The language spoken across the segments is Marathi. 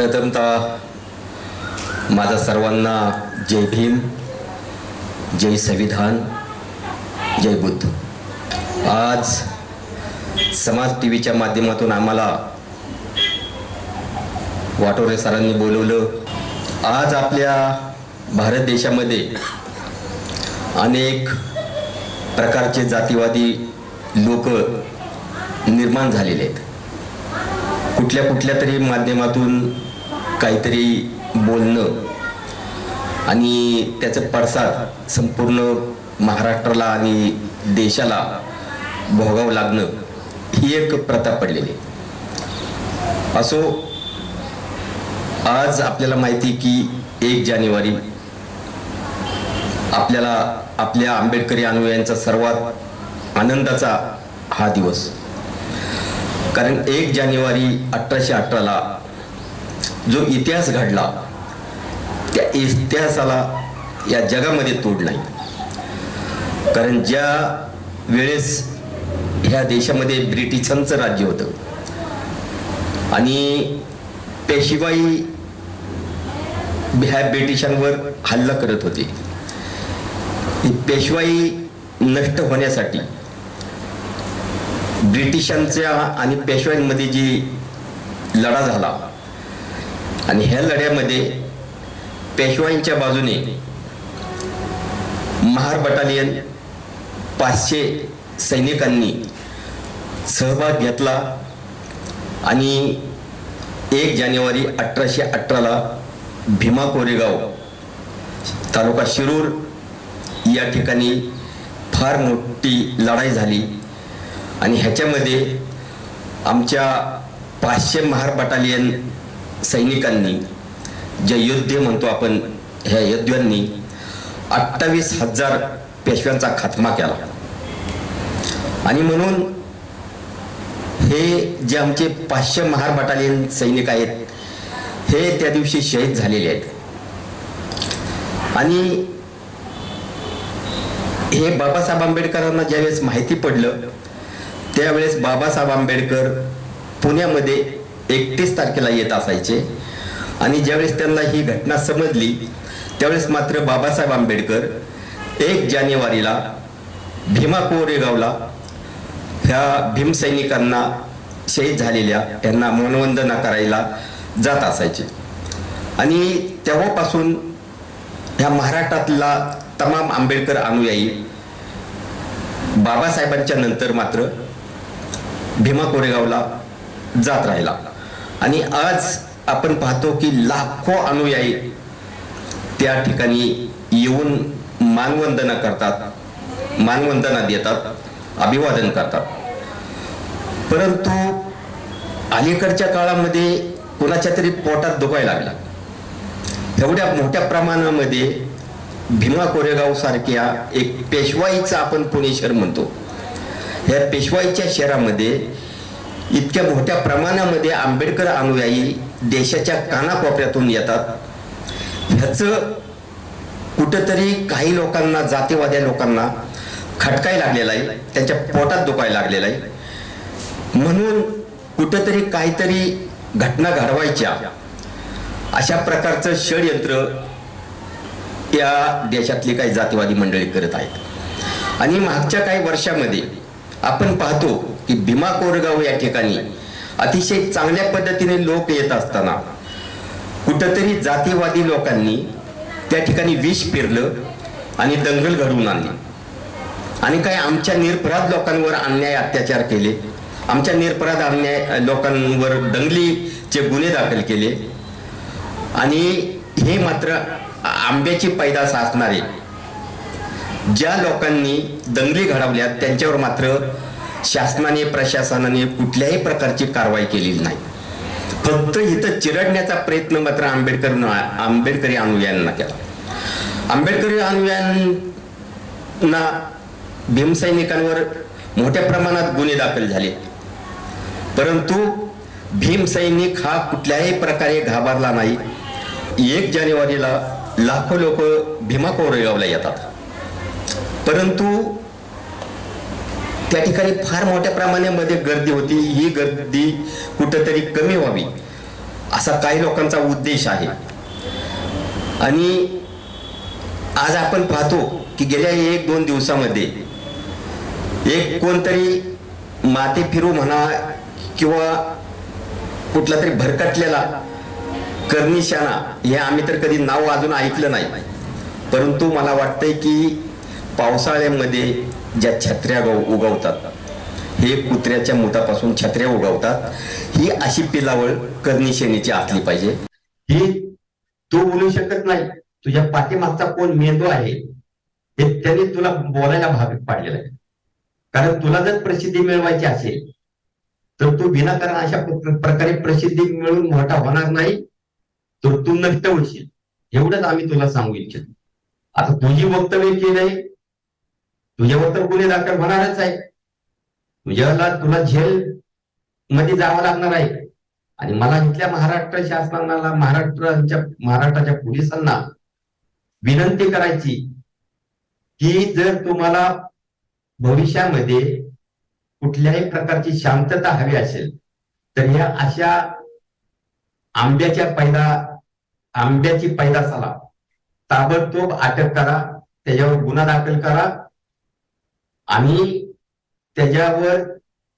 प्रथमतः माझा सर्वांना जय भीम जय संविधान जय बुद्ध. आज समाज टी व्हीच्या माध्यमातून आम्हाला वाटोरे सरांनी बोलवलं. आज आपल्या भारत देशामध्ये अनेक प्रकारचे जातीवादी लोक निर्माण झालेले आहेत. कुठल्या कुठल्या तरी माध्यमातून काहीतरी बोलणं आणि त्याचं पडसाद संपूर्ण महाराष्ट्राला आणि देशाला भोगावं लागणं ही एक प्रथा पडलेली असो आज आपल्याला माहिती की एक जानेवारी आपल्याला आपल्या आंबेडकरी अनुयायांचा सर्वात आनंदाचा हा दिवस. कारण एक जानेवारी अठराशे अठराला जो इतिहास घडला त्या इतिहासाला या जगामध्ये तोड नाही. कारण ज्या वेळेस ह्या देशामध्ये ब्रिटिशांचं राज्य होतं आणि पेशिवाई ह्या ब्रिटिशांवर हल्ला करत होते पेशवाई नष्ट होण्यासाठी ब्रिटिशांच्या आणि पेशवाईंमध्ये जी लढा झाला आणि ह्या लढ्यामध्ये पेशवाईंच्या बाजूने महार बटालियन पाचशे सैनिकांनी सहभाग घेतला आणि एक जानेवारी अठराशे अठराला भीमा कोरेगाव तालुका शिरूर या ठिकाणी फार मोठी लढाई झाली. आणि ह्याच्यामध्ये आमच्या पाचशे महार बटालियन सैनिकांनी जे योद्धे म्हणतो आपण ह्या योद्ध्यांनी अठ्ठावीस हजार पेशव्यांचा खात्मा केला. आणि म्हणून हे जे आमचे पाचशे महार बटालियन सैनिक आहेत हे त्या दिवशी शहीद झालेले आहेत. आणि हे बाबासाहेब आंबेडकरांना ज्यावेळेस माहिती पडलं त्यावेळेस बाबासाहेब आंबेडकर पुण्यामध्ये एकतीस तारखेला येत असायचे. आणि ज्यावेळेस त्यांना ही घटना समजली त्यावेळेस मात्र बाबासाहेब आंबेडकर एक जानेवारीला भीमा कोरेगावला ह्या भीमसैनिकांना शहीद झालेल्या यांना मनवंदना करायला जात असायचे. आणि तेव्हापासून ह्या महाराष्ट्रातला तमाम आंबेडकर अनुयायी बाबासाहेबांच्या नंतर मात्र भीमा कोरेगावला जात राहिला. आणि आज आपण पाहतो की लाखो अनुयायी त्या ठिकाणी येऊन मानवंदना करतात मानवंदना देतात अभिवादन करतात. परंतु अलीकडच्या काळामध्ये कुणाच्या तरी पोटात दुखायला लागला. एवढ्या मोठ्या प्रमाणामध्ये भीमा कोरेगाव सारख्या एक पेशवाईचा आपण पुणे शहर म्हणतो. या पेशवाईच्या शहरामध्ये इतक्या मोठ्या प्रमाणामध्ये आंबेडकर अनुयायी देशाच्या कानाकोपऱ्यातून येतात. ह्याचं कुठंतरी काही लोकांना जातीवाद्या लोकांना खटकाय लागलेला आहे. त्यांच्या पोटात दुखायला लागलेला आहे. म्हणून कुठंतरी काहीतरी घटना घडवायच्या. अशा प्रकारचं षडयंत्र या देशातली काही जातीवादी मंडळी करत आहेत. आणि मागच्या काही वर्षामध्ये आपण पाहतो की भीमा कोरगाव या ठिकाणी अतिशय चांगल्या पद्धतीने लोक येत असताना कुठंतरी जातीवादी लोकांनी त्या ठिकाणी विष पेरलं आणि दंगल घडवून आणली. आणि काय आमच्या निरपराध लोकांवर अन्याय अत्याचार केले आमच्या निरपराध अन्याय लोकांवर दंगलीचे गुन्हे दाखल केले. आणि हे मात्र आंब्याची पैदास असणारे ज्या लोकांनी दंगली घडवल्या त्यांच्यावर मात्र शासनाने प्रशासनाने कुठल्याही प्रकारची कारवाई केलेली नाही. फक्त इथं चिरडण्याचा प्रयत्न मात्र आंबेडकर आंबेडकरी अनुयायांना केला. आंबेडकरी अनुयायांना भीमसैनिकांवर मोठ्या प्रमाणात गुन्हे दाखल झाले. परंतु भीमसैनिक हा कुठल्याही प्रकारे घाबरला नाही. एक जानेवारीला लाखो लोक भीमा कोरेगावला येतात. परंतु त्या ठिकाणी फार मोठ्या प्रमाणामध्ये गर्दी होती. ही गर्दी कुठंतरी कमी व्हावी असा काही लोकांचा उद्देश आहे. आणि आज आपण पाहतो की गेल्या एक दोन दिवसामध्ये एक कोणतरी माते फिरू म्हणा किंवा कुठला तरी भरकटलेला कर्निशाणा हे आम्ही तर कधी नाव अजून ऐकलं नाही. परंतु मला वाटतंय की पावसाळ्यामध्ये ज्या छत्र्या गव- उगवतात हे कुत्र्याच्या मुतापासून छत्र्या उगवतात ही अशी पिलावळ करणी शेणीची असली पाहिजे. ही तू बोलू शकत नाही. तुझ्या पाठीमागचा कोण मेंदू आहे हे त्याने तुला बोलायला भाग पाडलेला आहे. कारण तुला जर प्रसिद्धी मिळवायची असेल तर तू विनाकारण अशा प्रकारे प्रसिद्धी मिळून मोठा होणार नाही तर तू नष्ट होशील. एवढंच आम्ही तुला सांगू इच्छितो. आता तुझी वक्तव्य केलंय तुझ्यावर तर गुन्हे दाखल होणारच आहे. तुझ्याला तुला झेल मध्ये जावं लागणार आहे. आणि मला इथल्या महाराष्ट्र शासनाला महाराष्ट्राच्या महाराष्ट्राच्या पोलिसांना विनंती करायची की जर तुम्हाला भविष्यामध्ये कुठल्याही प्रकारची शांतता हवी असेल तर ह्या अशा आंब्याच्या पैदा आंब्याची पैदासाला ताबडतोब अटक करा. त्याच्यावर गुन्हा दाखल करा. आणि त्याच्यावर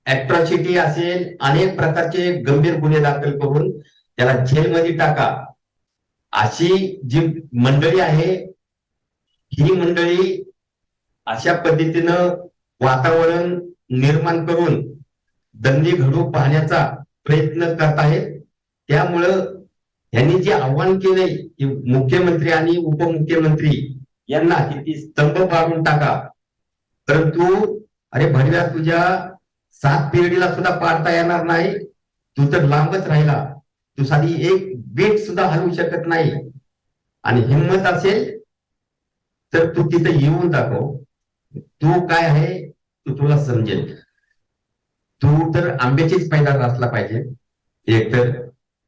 ऍट्रॉसिटी असेल अनेक प्रकारचे गंभीर गुन्हे दाखल करून त्याला जेलमध्ये टाका. अशी जी मंडळी आहे ही मंडळी अशा पद्धतीनं वातावरण निर्माण करून दंगली घडू पाहण्याचा प्रयत्न करत आहेत. त्यामुळं यांनी जे आव्हान केलंय की मुख्यमंत्री आणि उपमुख्यमंत्री यांना किती स्तंभ पाडून टाका. परंतु अरे भरव्या तुझ्या सात पिढीला सुद्धा पाडता येणार नाही. तू तर लांबच राहिला. तू साधी एक बीट सुद्धा हलवू शकत नाही. आणि हिंमत असेल तर तू तिथे येऊन दाखव. तू काय आहे तू तुला समजेल. तू तर आंब्याचीच पैदास असला पाहिजे. एक तर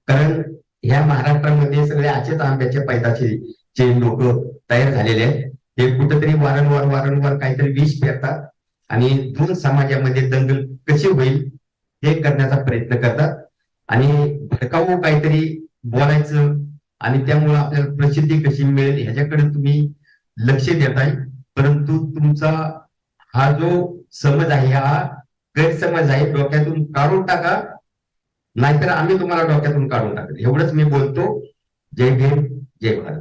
कारण ह्या महाराष्ट्रामध्ये सगळे असेच आंब्याच्या पैदाचे जे लोक तयार झालेले आहेत. हे कुठेतरी वारंवार वारंवार काहीतरी विष पेरतात आणि दोन समाजामध्ये दंगल कशी होईल हे करण्याचा प्रयत्न करतात. आणि भडकावू काहीतरी बोलायचं आणि त्यामुळे आपल्याला प्रसिद्धी कशी मिळेल ह्याच्याकडे तुम्ही लक्ष देताय. परंतु तुमचा हा जो समज आहे हा गैरसमज आहे डोक्यातून काढून टाका. नाहीतर आम्ही तुम्हाला डोक्यातून काढून टाकल एवढंच मी बोलतो. जय भीम जय भारत.